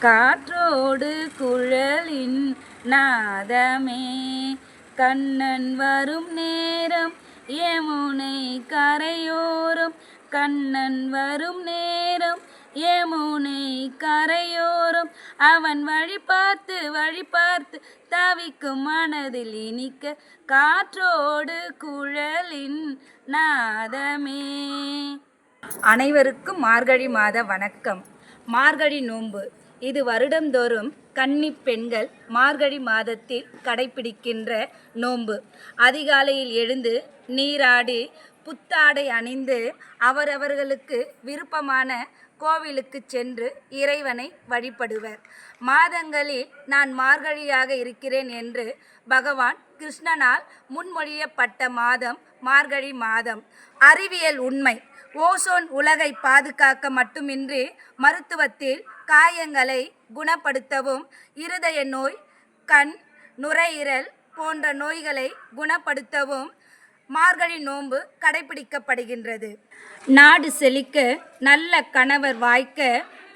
காற்றோடு குழலின் நாதமே கண்ணன் வரும் நேரம் யமுனை கரையோரம் கண்ணன் வரும் நேரம் யமுனை கரையோரம். அவன் வழி பார்த்து வழி பார்த்து தவிக்கும் மனதில் இனிக்க காற்றோடு குழலின் நாதமே. அனைவருக்கும் மார்கழி மாத வணக்கம். மார்கழி நோன்பு. இது வருடந்தோறும் கன்னி பெண்கள் மார்கழி மாதத்தில் கடைபிடிக்கின்ற நோன்பு. அதிகாலையில் எழுந்து நீராடி புத்தாடை அணிந்து அவரவர்களுக்கு விருப்பமான கோவிலுக்கு சென்று இறைவனை வழிபடுவர். மாதங்களில் நான் மார்கழியாக இருக்கிறேன் என்று பகவான் கிருஷ்ணனால் முன்மொழியப்பட்ட மாதம் மார்கழி மாதம். அறிவியல் உண்மை. ஓசோன் உலகை பாதுகாக்க மட்டுமின்றி மருத்துவத்தில் காயங்களை குணப்படுத்தவும் இருதய நோய் கண் நுரையீரல் போன்ற நோய்களை குணப்படுத்தவும் மார்கழி நோன்பு கடைபிடிக்கப்படுகின்றது நாடு செழிக்க நல்ல கணவர் வாய்க்க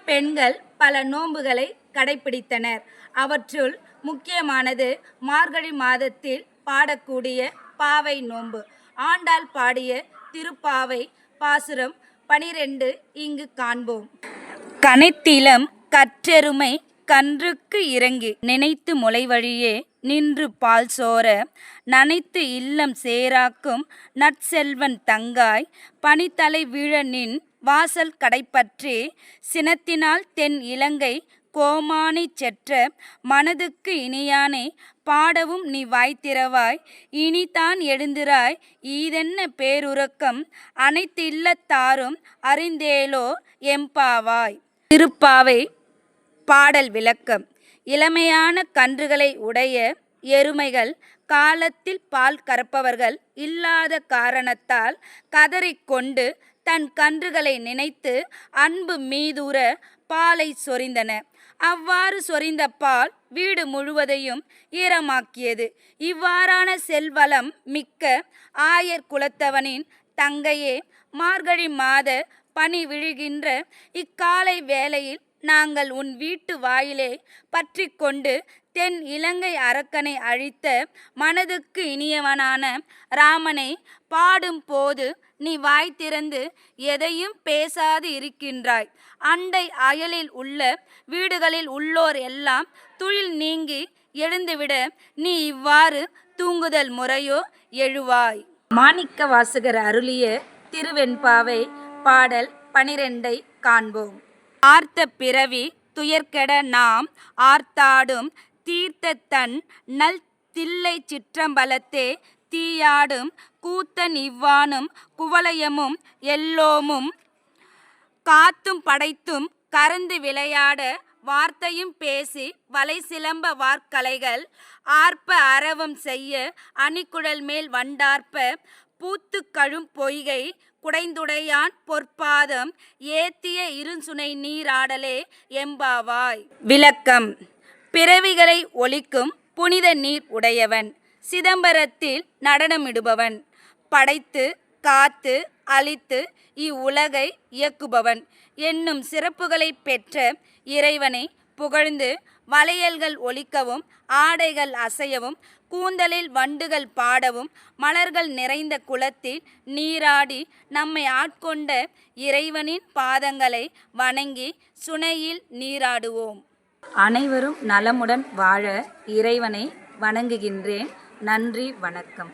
பெண்கள் பல நோன்புகளை கடைபிடித்தனர் அவற்றுள் முக்கியமானது மார்கழி மாதத்தில் பாடக்கூடிய பாவை நோன்பு. ஆண்டாள் பாடிய திருப்பாவை பாசுரம் பனிரெண்டு இங்கு காண்போம். கனைத்திலம் கற்றெருமை கன்றுக்கு இறங்கி. நினைத்து முளைவழியே நின்று பால் சோர. நனைத்து இல்லம் சேராக்கும் நற்செல்வன் தங்காய். பனித்தலை வீழ நின் வாசல் கடைப்பற்றி. சினத்தினால் தென் இலங்கை கோமானை செற்ற மனதுக்கு இனியானே பாடவும் நீ வாய்த்திரவாய் இனிதான் எழுந்திராய் ஈதென்ன பேருறக்கம்? அனைத்து இல்லத்தாரும் அறிந்தேலோ எம்பாவாய். திருப்பாவை பாடல் விளக்கம். இளமையான கன்றுகளை உடைய எருமைகள் காலத்தில் பால் கறப்பவர்கள் இல்லாத காரணத்தால் கதறிக்கொண்டு தன் கன்றுகளை நினைத்து அன்பு மீதூர பாலை சொரிந்தன. அவ்வாறு சொரிந்த பால் வீடு முழுவதையும் ஈரமாக்கியது. இவ்வாறான செல்வளம் மிக்க ஆயர் குலத்தவனின் தங்கையே மார்கழி மாத பனி விழுகின்ற இக்காலை வேளையில் நாங்கள் உன் வீட்டு வாயிலே பற்றி கொண்டு தென் இலங்கை அரக்கனை அழித்த மனதுக்கு இனியவனான ராமனை பாடும் போது நீ வாய் திறந்து எதையும் பேசாது இருக்கின்றாய். அண்டை அயலில் உள்ள வீடுகளில் உள்ளோர் எல்லாம் துளில் நீங்கி எழுந்துவிட நீ இவ்வாறு தூங்குதல் முறையோ எழுவாய். மாணிக்க வாசகர் அருளிய திருவெண்பாவை பாடல் பனிரெண்டை காண்போம். ஆர்த்த பிறவி துயர்கெட நாம் ஆர்த்தாடும் தீர்த்த தன் நல் தில்லை சிற்றம்பலத்தே தீயாடும் கூத்தன் இவ்வானும் குவலயமும் எல்லோமும் காத்தும் படைத்தும் கறந்து விளையாட வார்த்தையும் பேசி வலை சிலம்ப வார்க்கலைகள் ஆர்ப்ப அரவம் செய்ய அணிக்குழல் மேல் வண்டார்ப்ப பூத்து கழும் பொய்கை குடைந்துடையான் பொற்பாதம் ஏத்திய இருசுனை நீராடலே எம்பாவாய். விளக்கம். பிறவிகளை ஒழிக்கும் புனித நீர் உடையவன். சிதம்பரத்தில் நடனமிடுபவன். படைத்து காத்து அழித்து இவ்வுலகை இயக்குபவன். என்னும் சிறப்புகளை பெற்ற இறைவனை புகழ்ந்து வளையல்கள் ஒலிக்கவும் ஆடைகள் அசையவும் கூந்தலில் வண்டுகள் பாடவும் மலர்கள் நிறைந்த குளத்தில் நீராடி நம்மை ஆட்கொண்ட இறைவனின் பாதங்களை வணங்கி சுனையில் நீராடுவோம். அனைவரும் நலமுடன் வாழ இறைவனை வணங்குகின்றேன். நன்றி வணக்கம்.